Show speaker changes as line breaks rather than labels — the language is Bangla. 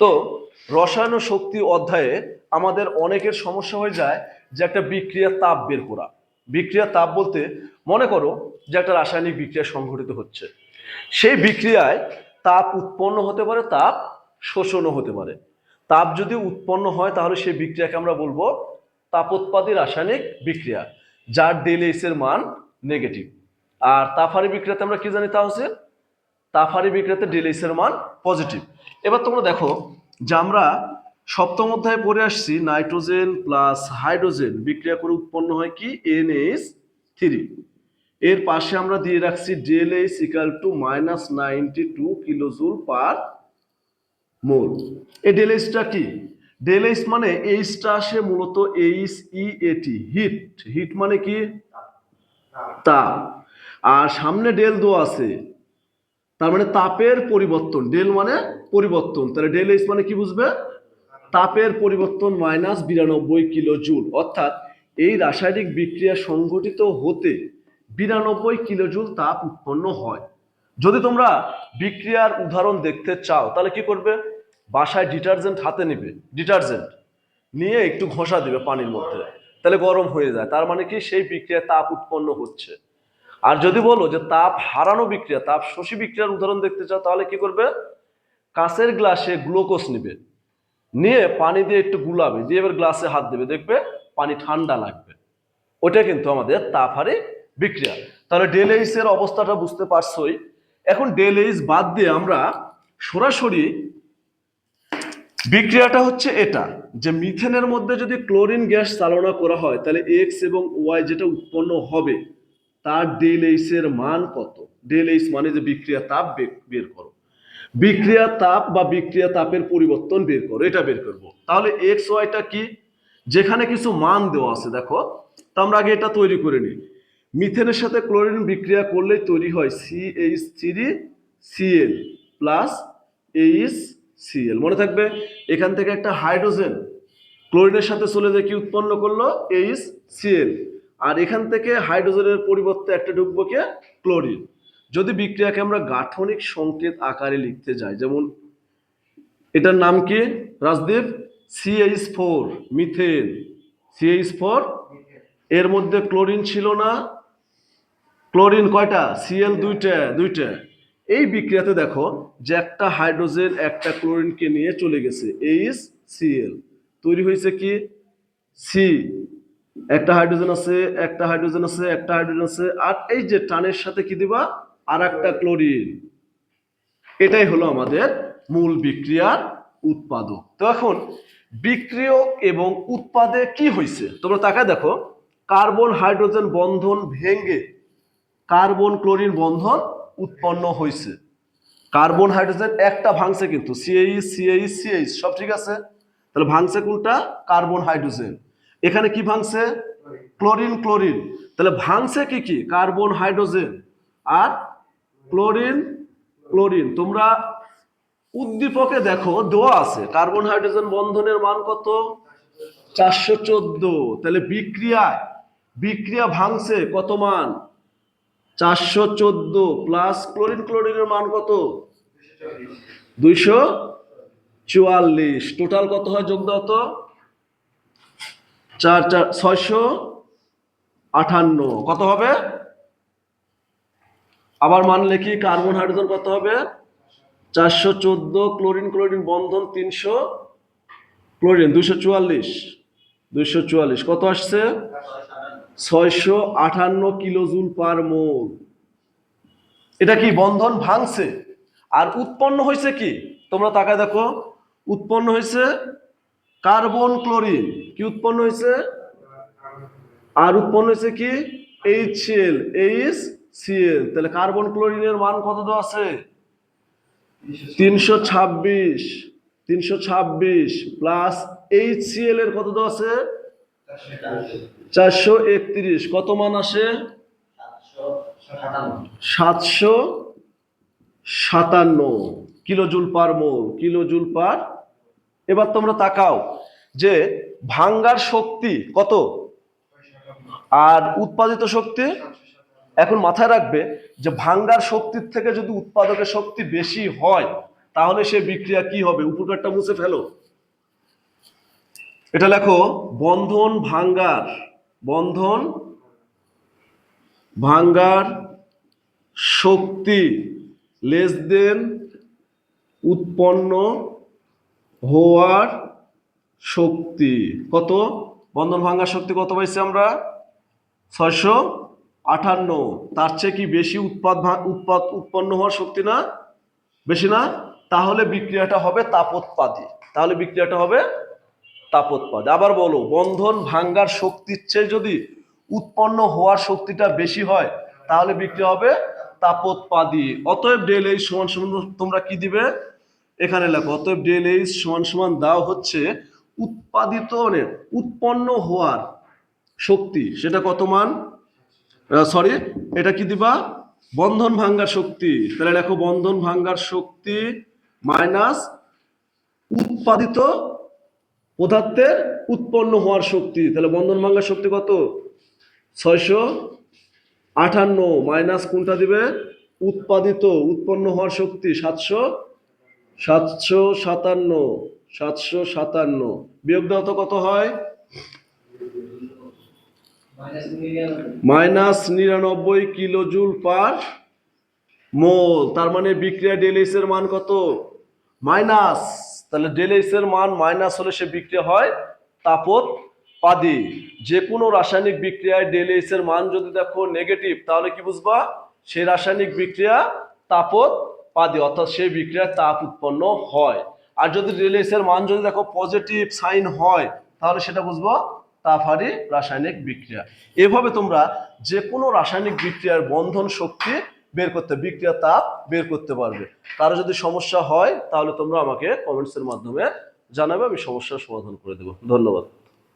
তো রসায়ন ও শক্তি অধ্যায়ে আমাদের অনেকের সমস্যা হয়ে যায় যে একটা বিক্রিয়া তাপ বের করা। বিক্রিয়ার তাপ বলতে মনে করো যে একটা রাসায়নিক বিক্রিয়া সংঘটিত হচ্ছে। সেই বিক্রিয়ায় তাপ উৎপন্ন হতে পারে, তাপ শোষণও হতে পারে। তাপ যদি উৎপন্ন হয় তাহলে সেই বিক্রিয়াকে আমরা বলব তাপোৎপাদী রাসায়নিক বিক্রিয়া, যার ডেল এর মান নেগেটিভ আর তাফারি বিক্রিয়াতে আমরা কি জানি তা হচ্ছে তাফারি বিক্রিয়াতে ডেল এইচ এর মান পজিটিভ। এবার তোমরা দেখো যে আমরা সপ্তম অধ্যায়ে পড়ে আসছি, নাইট্রোজেন প্লাস হাইড্রোজেন বিক্রিয়া করে উৎপন্ন হয় কি? NH three. এর পাশে আমরা দিয়ে রাখছি H equal to minus ninety two kilojoule per mole এই ডেল এইচটা কি? ডেল এইচ মানে এইচটা আসে মূলত এইচ ই এটি হিট হিট মানে কি? তাপ। আর সামনে ডেল দো আছে। তার মানে তাপের পরিবর্তন ডেল মানে পরিবর্তন। তাহলে ডেল এইচ মানে কি বুঝবে? তাপের পরিবর্তন মাইনাস বিরানব্বই কিলো জুল অর্থাৎ এই রাসায়নিক বিক্রিয়া সংঘটিত হতে বিরানব্বই কিলো জুল তাপ উৎপন্ন হয়। যদি তোমরা বিক্রিয়ার উদাহরণ দেখতে চাও, তাহলে কি করবে? বাসায় ডিটারজেন্ট হাতে নেবে। ডিটারজেন্ট নিয়ে একটু ঘষা দিবে পানির মধ্যে। তাহলে গরম হয়ে যায়। তার মানে কি? সেই বিক্রিয়ায় তাপ উৎপন্ন হচ্ছে। আর যদি বলো যে তাপ হারানো বিক্রিয়া, তাপ শোষী বিক্রিয়ার উদাহরণ দেখতে চাও, তাহলে কি করবে? কাঁচের গ্লাসে গ্লুকোজ নিবে। নিয়ে পানি দিয়ে একটু গুলাবে, দিয়ে এবার গ্লাসে হাত দেবে। দেখবে পানি ঠান্ডা লাগবে। ওটা কিন্তু আমাদের তাপহারে বিক্রিয়া। তাহলে ডেলেইস এর অবস্থাটা বুঝতে পারছোই। এখন ডেলেইস বাদ দিয়ে আমরা সরাসরি বিক্রিয়াটা হচ্ছে এটা, যে মিথেনের মধ্যে যদি ক্লোরিন গ্যাস চালনা করা হয়, তাহলে এক্স এবং ওয়াই যেটা উৎপন্ন হবে তার ডেল এইচ এর মান কত? ডেল এইচ মানে যে বিক্রিয়া তাপ বের করো। বিক্রিয়া তাপ বা বিক্রিয়া তাপের পরিবর্তন বের করো, এটা বের করব। তাহলে এক্স ওয়াইটা কি? যেখানে কিছু মান দেওয়া আছে, দেখো। তো আমরা আগে এটা তৈরি করে নিই। মিথেনের সাথে ক্লোরিন বিক্রিয়া করলেই তৈরি হয় C H three CL plus H CL মনে থাকবে? এখান থেকে একটা হাইড্রোজেন ক্লোরিনের সাথে চলে যে কি উৎপন্ন করল? এইচ সিএল আর এখান থেকে হাইড্রোজেনের পরিবর্তে একটা ঢুকবো কে? ক্লোরিন। যদি বিক্রিয়াকে আমরা গাঠনিক সংকেত আকারে লিখতে যাই, যেমন এটার নাম কি? Rajdeep? CH four methane CH four এর মধ্যে ক্লোরিন ছিল না। ক্লোরিন কয়টা? সিএল দুইটা দুইটা। এই বিক্রিয়াতে দেখো যে একটা হাইড্রোজেন একটা ক্লোরিনকে নিয়ে চলে গেছে এইচ সিএল তৈরি হয়েছে কি? সি একটা হাইড্রোজেন আছে, একটা হাইড্রোজেন আছে, একটা হাইড্রোজেন আছে, আর এই যে টানের সাথে কি দিবা? আর একটা ক্লোরিন এটাই হলো আমাদের মূল বিক্রিয়ার উৎপাদক। তো এখন বিক্রিয়ক এবং উৎপাদে কি হয়েছে তোমরা তাকায় দেখো, কার্বন, হাইড্রোজেন বন্ধন ভেঙে কার্বন ক্লোরিন বন্ধন উৎপন্ন হয়েছে কার্বন, হাইড্রোজেন একটা ভাঙছে কিন্তু সিএইচ সিএইচ সিএইচ সব ঠিক আছে? তাহলে ভাঙছে কোনটা? Carbon, hydrogen. এখানে কি ভাঙছে? Chlorine chlorine. তাহলে ভাঙছে কি কি? কার্বন, হাইড্রোজেন আর ক্লোরিন ক্লোরিন। তোমরা উদ্দীপকে দেখো দেওয়া আছে। কার্বন, হাইড্রোজেন বন্ধনের মান কত? চারশো চোদ্দ। তাহলে বিক্রিয়ায়, বিক্রিয়া ভাঙছে কত মান? চারশো চোদ্দ প্লাস ক্লোরিন, ক্লোরিনের মান কত? দুইশো চুয়াল্লিশ। টোটাল কত হয়? যোগ দাও তো। চার চার, ছয়শো আঠান্ন। কত হবে? আবার মান লিখি, কার্বন হাইড্রোজেন কত হবে? চারশো চোদ্দ, ক্লোরিন ক্লোরিন বন্ধন তিনশো, ক্লোরিন দুইশো চুয়াল্লিশ দুইশো চুয়াল্লিশ। কত আসছে? ছয়শো আঠান্ন কিলোজুল পার মোল। এটা কি বন্ধন ভাঙছে? আর উৎপন্ন হয়েছে কি? তোমরা তাকায় দেখো, উৎপন্ন হয়েছে কার্বন ক্লোরিন কি উৎপন্ন হয়েছে? আর উৎপন্ন হয়েছে কি? এইচ সিএল এইচ সিএল তাহলে কার্বন ক্লোরিনের মান কত তো আছে? তিনশো ছাব্বিশ। তিনশো ছাব্বিশ প্লাস এইচ সিএল এর কত তো আছে? চারশো একত্রিশ। কত মান আসে? সাতশো সাতান্ন। কিলোজুল পার মোল, কিলোজুল পার এবার তোমরা তাকাও যে ভাঙ্গার শক্তি কত? আর উৎপাদিত শক্তি? এখন মাথায় রাখবে যে ভাঙ্গার শক্তির থেকে যদি উৎপাদকের শক্তি বেশি হয়, তাহলে সে বিক্রিয়া কি হবে? উপকারটা মুছে ফেলো। এটা লেখো, বন্ধন ভাঙ্গার বন্ধন ভাঙ্গার শক্তি লেস দেন উৎপন্ন হওয়ার শক্তি কত? বন্ধন ভাঙ্গার শক্তি কত পাইছি আমরা? ছয়শো আটান্ন তার চেয়ে কি বেশি উৎপাদ উৎপাদ উৎপন্ন হওয়ার শক্তি না? বেশি না? তাহলে বিক্রিয়াটা হবে তাপোৎপাদী। তাহলে বিক্রিয়াটা হবে তাপোৎপাদী। আবার বলো, বন্ধন ভাঙ্গার শক্তির চেয়ে যদি উৎপন্ন হওয়ার শক্তিটা বেশি হয়, তাহলে বিক্রিয়া হবে তাপোৎপাদী। অতএব ডেল এইচ সমান সমান তোমরা কি দিবে? এখানে লেখো, অতএব ডেল এইচ সমান সমান দাও হচ্ছে উৎপাদিত মানে উৎপন্ন হওয়ার শক্তি। সেটা কত মান? সরি এটা কি দিবা? বন্ধন ভাঙ্গার শক্তি। তাহলে লেখো বন্ধন ভাঙ্গার শক্তি মাইনাস উৎপাদিত পদার্থের উৎপন্ন হওয়ার শক্তি। তাহলে বন্ধন ভাঙ্গার শক্তি কত? ছয়শো আটান্ন মাইনাস কোনটা দিবে? উৎপাদিত, উৎপন্ন হওয়ার শক্তি সাতশো সাতশো সাতান্ন সাতশো সাতান্ন। বিয়োগ দাও তো কত হয়? মাইনাস নিরানব্বই কিলো জুল পার মোল, তার মানে বিক্রিয়া ডেলিস এর মান কত? মাইনাস। তাহলে ডেলিস এর মান মাইনাস হলে সে বিক্রিয়া হয় তাপত পাদি। যে কোনো রাসায়নিক বিক্রিয়ায় ডেলিস এর মান যদি দেখো নেগেটিভ তাহলে কি বুঝবা? সেই রাসায়নিক বিক্রিয়া তাপত পাদি, অর্থাৎ সেই বিক্রিয়ায় তাপ উৎপন্ন হয়। আর যদি ডেলিস এর মান যদি দেখো পজিটিভ সাইন হয়, তাহলে সেটা বুঝব তাপহারি রাসায়নিক বিক্রিয়া। এভাবে তোমরা যে কোনো রাসায়নিক বিক্রিয়ার বন্ধন শক্তি বের করতে বিক্রিয়া তাপ বের করতে পারবে। কারও যদি সমস্যা হয়, তাহলে তোমরা আমাকে কমেন্টসের মাধ্যমে জানাবে, আমি সমস্যার সমাধান করে দেবো। ধন্যবাদ।